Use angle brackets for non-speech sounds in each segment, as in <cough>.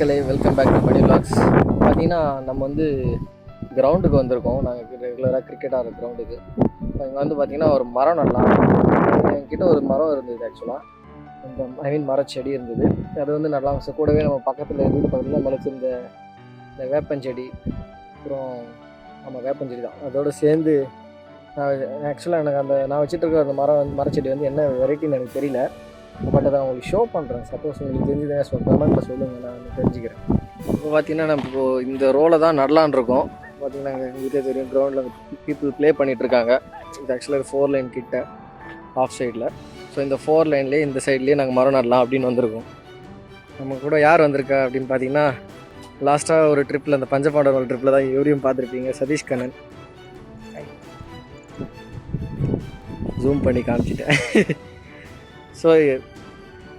மக்களே welcome back to Mani vlogs. பார்த்தீங்கன்னா நம்ம வந்து கிரவுண்டுக்கு வந்திருக்கோம். நாங்கள் ரெகுலராக கிரிக்கெட் ஆடுற கிரவுண்டுக்கு இங்கே வந்து பார்த்தீங்கன்னா ஒரு மரம் நல்லா என்கிட்ட ஒரு மரம் இருந்தது ஆக்சுவலாக இந்த ஐ மீன் மரச்செடி இருந்தது. அது வந்து நல்லா கூடவே நம்ம பக்கத்தில் வீடு பக்கத்தில் முளைச்சிருந்த இந்த வேப்பஞ்செடி அப்புறம் ஆமாம் வேப்பஞ்செடி தான். அதோடு சேர்ந்து நான் ஆக்சுவலாக எனக்கு அந்த நான் வச்சுட்டு இருக்கிற அந்த மரம் மரச்செடி வந்து என்ன வெரைட்டின்னு எனக்கு தெரியல. பட் அதை உங்களுக்கு ஷோ பண்ணுறேன் சப்போஸ் உங்களுக்கு தெரிஞ்சதுன்னா சொல் கமெண்ட்டில் சொல்லுங்கள் நான் வந்து தெரிஞ்சுக்கிறேன். இப்போ பார்த்தீங்கன்னா நம்ம இப்போது இந்த ரோலை தான் நடலான் இருக்கோம். பார்த்தீங்கன்னா எங்கள் வீட்டில் தெரியும் கிரவுண்டில் பீப்புள் ப்ளே பண்ணிகிட்ருக்காங்க இது ஆக்சுவலாக ஃபோர் லைன் கிட்ட ஆஃப் சைடில் ஸோ இந்த ஃபோர் லைன்லேயே இந்த சைட்லேயே நாங்கள் மரம் நடலாம் அப்படின்னு வந்திருக்கோம். நம்ம கூட யார் வந்திருக்கா அப்படின்னு பார்த்தீங்கன்னா லாஸ்ட்டாக ஒரு ட்ரிப்பில் அந்த பஞ்சபாண்டவர்கள் ட்ரிப்பில் தான் இவரையும் பார்த்துருப்பீங்க சதீஷ் கண்ணன். ஜூம் பண்ணி காமிச்சிட்டேன். <laughs> ஸோ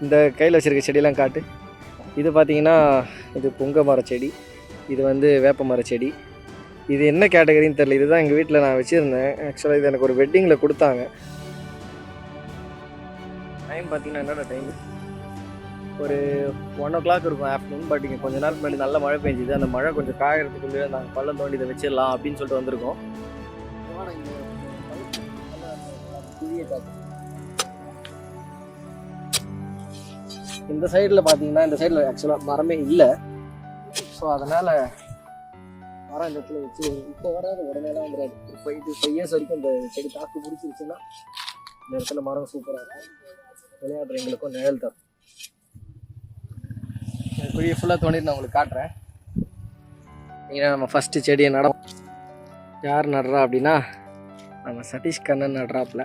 இந்த கையில் வச்சுருக்க செடியெலாம் காட்டு. இது பார்த்தீங்கன்னா இது புங்க மர செடி. இது வந்து வேப்ப மர செடி. இது என்ன கேட்டகரின்னு தெரியல. இதுதான் எங்கள் வீட்டில் நான் வச்சுருந்தேன். ஆக்சுவலாக இது எனக்கு ஒரு வெட்டிங்கில் கொடுத்தாங்க. டைம் பார்த்தீங்கன்னா என்னோட டைம் ஒரு ஒன் ஓ கிளாக் இருக்கும் ஆஃப்டர்நூன் பட் இங்கே கொஞ்ச நாள் முன்னாடி நல்ல மழை பெஞ்சுது. அந்த மழை கொஞ்சம் காயறதுக்குள்ளே நாங்கள் பள்ளம் தோண்டி இதை வச்சிடலாம் அப்படின்னு சொல்லிட்டு வந்திருக்கோம். இந்த சைடில் பார்த்தீங்கன்னா இந்த சைடில் ஆக்சுவலாக மரமே இல்லை. ஸோ அதனால் மரம் இந்த இடத்துல வச்சு இப்போ வராது உடனேலாம் வந்துடாது இப்போ இது ஃபைவ் இயர்ஸ் வரைக்கும் இந்த செடி தாக்கு பிடிச்சிருச்சுன்னா இந்த இடத்துல மரம் சூப்பராக இருக்கும். விளையாடுறவங்களுக்கும் நிழல் தரும். குழியை ஃபுல்லாக தோண்டிட்டு நான் உங்களுக்கு காட்டுறேன். நீங்கள் நம்ம ஃபஸ்ட்டு செடியை நட யார் நடுறா அப்படின்னா நம்ம சதீஷ் கண்ணன் நடுறாப்புல.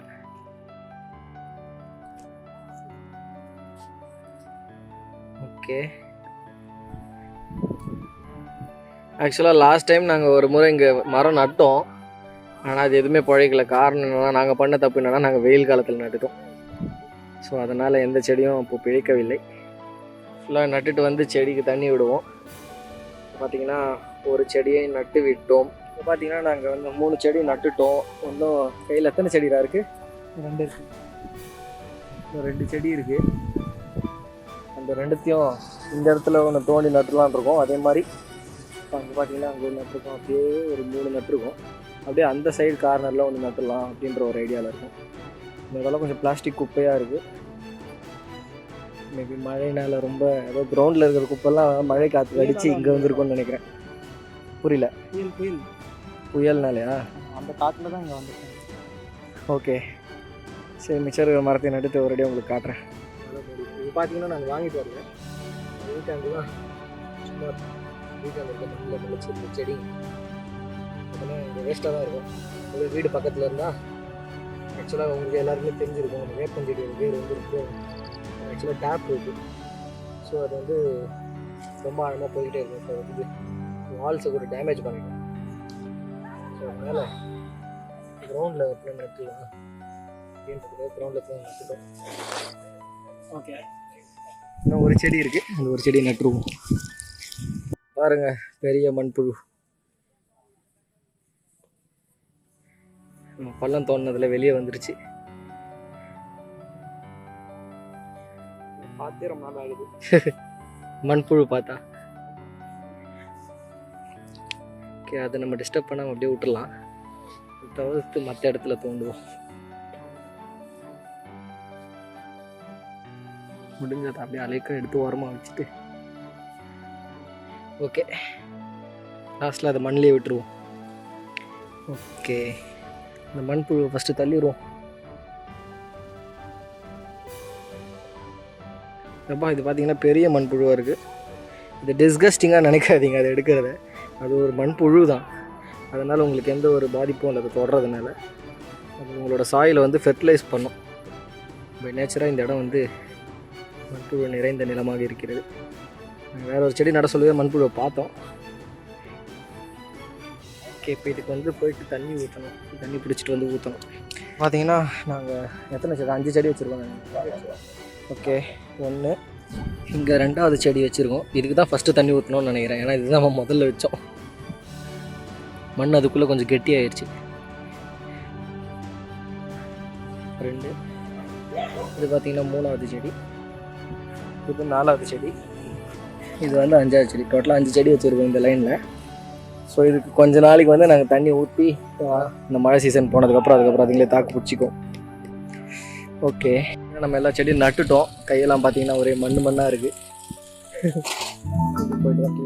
ஓகே. ஆக்சுவலாக லாஸ்ட் டைம் நாங்கள் ஒரு முறை இங்கே மரம் நட்டோம். ஆனால் அது எதுவுமே பிழைக்கல. காரணம் என்னென்னா நாங்கள் பண்ண தப்பு என்னென்னா நாங்கள் வெயில் காலத்தில் நட்டுட்டோம். ஸோ அதனால் எந்த செடியும் இப்போ பிழைக்கவில்லை. ஃபுல்லாக நட்டுட்டு வந்து செடிக்கு தண்ணி விடுவோம். பார்த்தீங்கன்னா ஒரு செடியை நட்டு விட்டோம். இப்போ பார்த்திங்கன்னா நாங்கள் வந்து மூணு செடி நட்டுட்டோம். ஒன்றும் கையில் எத்தனை செடிலாம் இருக்குது ரெண்டு இருக்குது ரெண்டு செடி இருக்குது அந்த ரெண்டுத்தையும் இந்த இடத்துல ஒன்று தோண்டி நட்டுலான் இருக்கோம். அதே மாதிரி அங்கே பார்த்தீங்கன்னா அங்கே ஒன்று நட்டுருக்கோம். அப்படியே ஒரு மூணு நட்டுருக்கோம். அப்படியே அந்த சைடு கார்னரில் ஒன்று நட்டுடலாம் அப்படின்ற ஒரு ஐடியாவில் இருக்கும். இந்த இதெல்லாம் கொஞ்சம் பிளாஸ்டிக் குப்பையாக இருக்குது மேபி மழைனால ரொம்ப ஏதோ கிரவுண்டில் இருக்கிற குப்பெல்லாம் மழை காற்று அடித்து இங்கே வந்திருக்கும்னு நினைக்கிறேன். புரியல. புயல் புயல். புயல்னாலயா? அந்த காட்டில் தான் இங்கே வந்துட்டேன் ஓகே சரி மிச்சம் இருக்கிற மரத்தை நட்டுட்டு ஒரேடியாக உங்களுக்கு காட்டுறேன். பார்த்தீங்கன்னா நாங்கள் வாங்கிட்டு வரல. வீட்டாண்டு தான் சும்மா வீட்டாண்டு இருக்க மண்ணில் முளைச்சிருந்த செடி அதெல்லாம் இங்கே வேஸ்ட்டாக தான் இருக்கும். ஒரு வீடு பக்கத்தில் இருந்தால் ஆக்சுவலாக உங்களுக்கு எல்லாருக்குமே தெரிஞ்சிருக்கும். அந்த வேப்பஞ்செடியோட பேர் வந்து இருக்கும் ஆக்சுவலாக டேப் இருக்குது ஸோ அது வந்து ரொம்ப ஆழமாக போய்கிட்டே இருக்கும். ஸோ வந்து வால்ஸை கூட டேமேஜ் பண்ணிடும். ஸோ அதனால் கிரவுண்டில் எப்படி நட்டுலாம் அப்படின்றது கிரவுண்டில் போய் நட்டுட்டோம் ஓகே இன்னும் ஒரு செடி இருக்குது அந்த ஒரு செடி நட்டுருவோம். பாருங்க பெரிய மண்புழு. நம்ம பள்ளம் தோண்டினதுல வெளியே வந்துருச்சு. பார்த்தே ரொம்ப நாள் ஆகுது. <laughs> மண்புழு பார்த்தா. ஓகே அதை நம்ம டிஸ்டர்ப் பண்ணாமல் அப்படியே விட்டுறலாம். தவிர்த்து மற்ற இடத்துல தோண்டுவோம். முடிஞ்சதை அப்படியே அலைக்க எடுத்து ஓரமாக வச்சுட்டு. ஓகே லாஸ்ட்டில் அதை மண்ணிலே விட்டுருவோம். ஓகே இந்த மண்புழுவை ஃபஸ்ட்டு தள்ளிடுவோம். அப்பா இது பார்த்தீங்கன்னா பெரிய மண்புழுவாக இருக்குது இது டிஸ்கஸ்டிங்காக நினைக்காதீங்க அதை எடுக்கிறத. அது ஒரு மண்புழு தான். அதனால் உங்களுக்கு எந்த ஒரு பாதிப்பும் இல்லை அதை தொடுறதுனால. அது உங்களோட சாயில் வந்து ஃபெர்டிலைஸ் பண்ணும். பை நேச்சராக இந்த இடம் வந்து மண்புழு நிறைந்த நிலமாக இருக்கிறது. வேற ஒரு செடி நட சொல்லவே மண்புழுவை பார்த்தோம். ஓகே இப்போ இதுக்கு வந்து போயிட்டு தண்ணி ஊற்றணும் தண்ணி பிடிச்சிட்டு வந்து ஊற்றணும் பார்த்தீங்கன்னா நாங்கள் எத்தனை செடி அஞ்சு செடி வச்சுருக்கோம் ஓகே ஒன்று இங்கே ரெண்டாவது செடி வச்சுருக்கோம். இதுக்கு தான் ஃபஸ்ட்டு தண்ணி ஊற்றணும்னு நினைக்கிறேன். ஏன்னா இதுதான் நம்ம முதல்ல வச்சோம். மண் அதுக்குள்ளே கொஞ்சம் கெட்டியாயிருச்சு. ரெண்டு இது பார்த்தீங்கன்னா மூணாவது செடி. இது நாலாவது செடி. இது வந்து அஞ்சாவது செடி. டோட்டலாக அஞ்சு செடி வச்சுருக்கோம் இந்த லைனில் ஸோ இதுக்கு கொஞ்ச நாளைக்கு வந்து நாங்கள் தண்ணி ஊற்றி இந்த மழை சீசன் போனதுக்கப்புறம் அதுக்கப்புறம் அதுங்களே தாக்கு பிடிச்சிக்கும். ஓகே நம்ம எல்லா செடியும் நட்டுட்டோம். கையெல்லாம் பார்த்தீங்கன்னா ஒரே மண் மண்ணாக இருக்குது <laughs> போயிட்டு தான்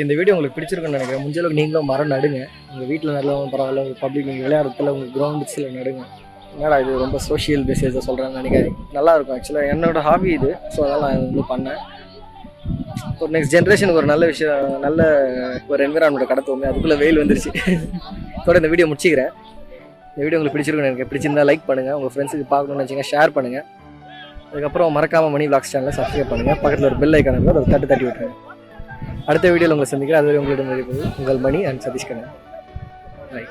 ஓகே இந்த வீடியோ உங்களுக்கு பிடிச்சிருக்குன்னு நினைக்கிறேன். முடிஞ்ச அளவுக்கு நீங்களும் மரம் நடுங்க. உங்கள் வீட்டில் நல்லவங்க பரவாயில்ல உங்கள் பப்ளிக் நீங்கள் விளையாடுறதுல உங்கள் கிரவுண்ட்ஸில் நடுங்க. என்னடா இது ரொம்ப சோஷியல் மெசேஜை சொல்கிறேன்னு நினைக்காதீங்க. நல்லா இருக்கும் ஆக்சுவலாக என்னோட ஹாபி இது. ஸோ அதெல்லாம் நான் வந்து பண்ணேன். ஒரு நெக்ஸ்ட் ஜென்ரேஷனுக்கு ஒரு நல்ல விஷயம் நல்ல ஒரு என்விரான்மெண்ட் கடத்துவோமே அதுக்குள்ளே வெயில் வந்துருச்சு. <laughs> இதோட இந்த வீடியோ முடிச்சிக்கிறேன். இந்த வீடியோ உங்களுக்கு பிடிச்சிருக்குன்னு எனக்கு பிடிச்சிருந்தா லைக் பண்ணுங்கள் உங்கள் ஃப்ரெண்ட்ஸுக்கு பார்க்கணும்னு வச்சுங்க ஷேர் பண்ணுங்கள் அதுக்கப்புறம் மறக்காமல் மணி vlogs சேனலை சப்ஸ்கிரைப் பண்ணுங்கள் பக்கத்தில் ஒரு பெல் ஐக்கான அதை தட்டு தட்டி விட்டுருங்க. அடுத்த வீடியோவில் உங்களை சந்திக்கிறேன். அதுவரை உங்களிடம் இருப்பது உங்கள் மணி அண்ட் சதீஷ் கண்ணன் பை